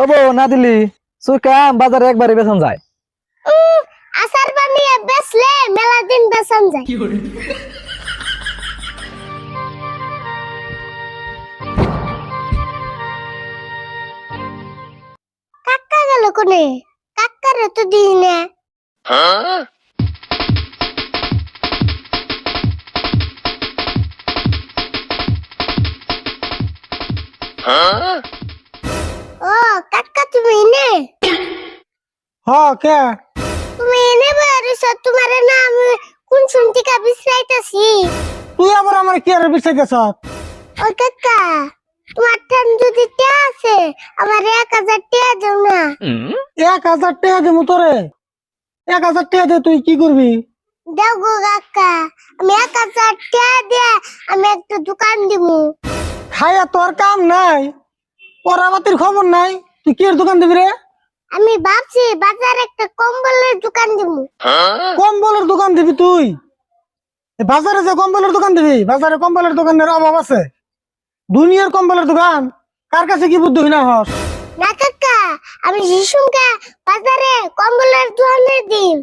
ও বউ না দিলি। তুই কাম বাজারে একবারে বেতন যায়। আচার বানিয়ে বেচলে মেলা দিন বেচন যায়। কাকা গেল কোনে? কাকারে তো দিই না। ও হ কে? তুমি এনে বেরিয়েছ তোমার না আমি কোন শুনতে কা তুই আবার আমার কি আর বিষয় গেছ ও কাকা তোমার ঠান যদি টে আছে আমার এক হাজার টে দাও না। এক হাজার টাকা দিব তোরে? এক হাজার টাকা দিয়ে তুই কি করবি? দাও গো কাকা আমি এক হাজার টে দিয়ে আমি একটা দোকান দিব খাইয়া তোর কাম নাই পরাবাতির খবর নাই তুই কি দোকান দিবি রে? আমি ভাবছি বাজারে একটা কম্বলের দোকান দিব কম্বলের দোকান দিবি তুই? এ বাজারে যে কম্বলের দোকান দিবি? বাজারে কম্বলের দোকানের অভাব আছে। দুনিয়ার কম্বলের দোকান কার কাছে কি বুদ্ধি না হস? না কাকা আমি শিশুকে বাজারে কম্বলের দোকানে দিন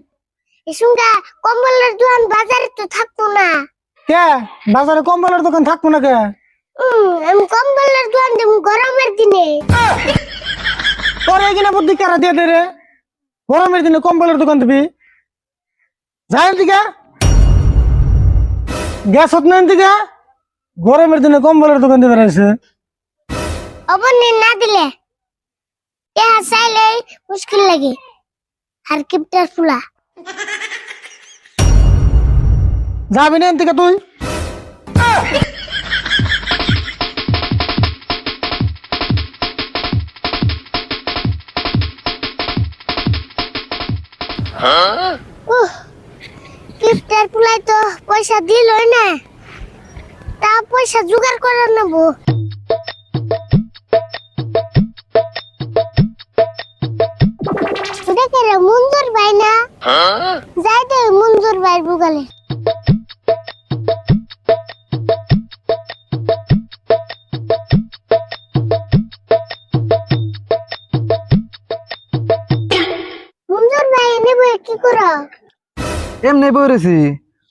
শিশুকে কম্বলের দোকান বাজারে তো থাকতো না। কে? বাজারে কম্বলের দোকান থাকব না কে? উম, আমি কম্বলের দোকান দিব গরমের দিনে। তোর এখানে বুদ্ধি কারা দিয়ে দে রে। গরমের দিনে কম্বলের দোকান দিবি। যাই দিকে গ্যাস হত না দিকে গরমের দিনে কম্বলের দোকান দিবে রয়েছে অবনি না দিলে। ইহা চাইলে মুশকিল লাগে। আর কিপটার ফুলা। যাবি না দিকে তুই? কিপটার পুলাই তো পয়সা দিল না। তা পয়সা জোগাড় করে নেব। দেখে রে মঞ্জুর ভাই না যাই দে মঞ্জুর ভাই বুগালে। এমনি বইরেছি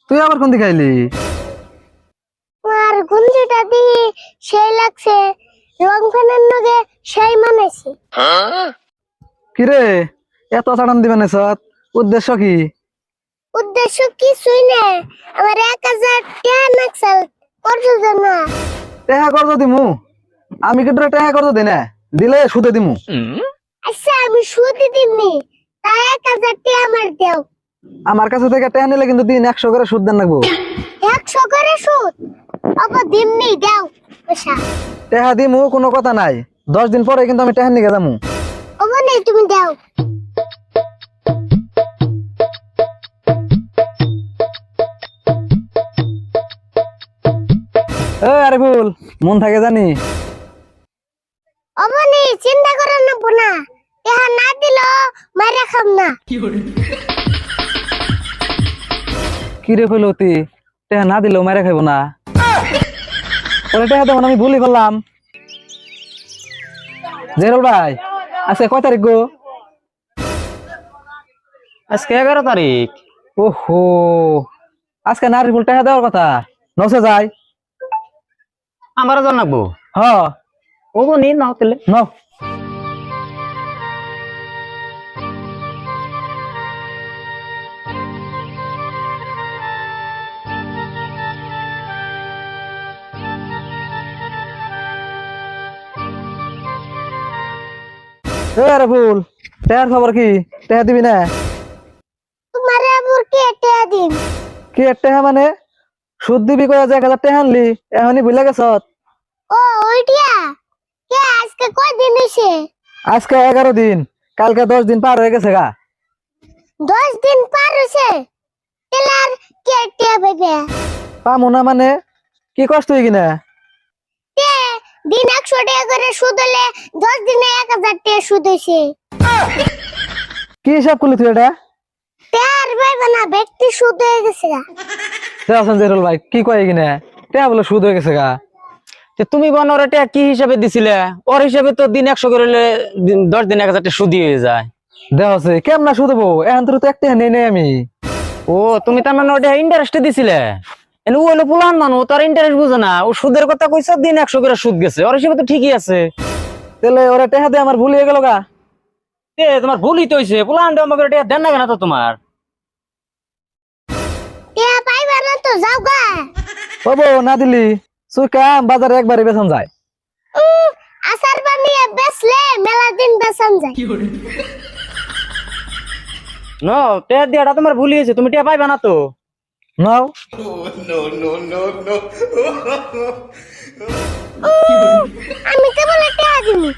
তুই আবার কোন দিকে আইলি? আর গুঞ্জিটা দিয়ে সেই লাগছে রং ফ্যানের নগে সেই মানাইছে। কিরে এত দিবেন উদ্দেশ্য কি? উদ্দেশ্য কিছুই না আমার এক হাজার টাকা নাকসাল করছ টেহা করতো দিমু। আমি কিন্তু টেহা করতো দিই না। দিলে সুদে দিমু। আচ্ছা আমি সুদি দিমনি। এক হাজার টাকা আমার দেও। আমার কাছে থেকে নিলে কিন্তু দিন একশো করে সুদ দেন লাগবো। একশো করে সুদ? অব দিমনি দেও পয়সা। টেহা দিমু কোনো কথা নাই। দশ দিন পরে কিন্তু আমি নিয়ে যামু। অব নেই তুমি দেও। আরে ভুল মন থাকে জানি। চিন্তা করে নেব না ইহা না দিল মারা খাম না। কি রে কইলো তুই টেহা না দিলেও মারা খাইব না। ওরে টেহা তখন আমি ভুলই করলাম। জেরল ভাই আজকে কয় তারিখ গো? আজকে এগারো তারিখ। ওহো আজকে নারী ফুল টেহা দেওয়ার কথা। নসে যায় আমারও জানাব। হ। ও নি না হতেলে ন আরে ফুল টেহার খবর কি? টেহা দিবি না? তোমার আবুর কে টাকা দিন কি টেহা মানে? সুদ দিবি কয়ে যে এক হাজার টেহা আনলি এখনই বুঝলে গেছত ও ওইটিয়া? কে আজকে কয় দিন হইছে? আজকে এগারো দিন। কালকে দশ দিন পার হয়ে গেছে গা। দশ দিন পার হইছে? তেলার কে কে ভেবে পামু না মানে? কি কষ্ট হই কিনা দিন একশো টাকা করে সুদ হলে দশ দিনে এক হাজার টাকা সুদ হইছে কি হিসাব করলি তুই এটা? তার ভাইবে না ব্যক্তি সুদ হয়ে গেছে গা। দেওয়াছেন জেরুল ভাই কি কয় কিনা টেহা বলে সুদ হয়ে গেছে গা। তে তুমি বন ওর এটা কি হিসাবে দিছিলে? ওর হিসাবে তো দিন একশো করে হলে দিন- দশ দিন এক হাজার টাকা সুদি হয়ে যায়। দেহ আছে কেমন শুধু এখন তোর তো একটা নেই নেই আমি। ও তুমি তার মানে ওটা ইন্টারেস্টে দিছিলে? ও হলো পুলান মানুষ তার ইন্টারেস্ট বুঝে না। ও সুদের কথা কইছে দিন একশো করে সুদ গেছে। ওর হিসেবে তো ঠিকই আছে। তাহলে ওরা টেহা দিয়ে আমার ভুল হয়ে গেল গা? এ তোমার ভুলই তো হয়েছে পুলান আমাকে এটা দেন না কেন তো তোমার? টিয়া পাইবা না তো যাও গা। বাবু না দিলি। সুকাম বাজারে একবারে বেতন যায়। উম, বানিয়ে বেচলে মেলা দিন বেচন যায়। ন টেয়া দিয়াটা তোমার ভুল হয়েছে তুমি টেয়া পাইবা না তো। নাও আমি কেবল টিয়া দিমু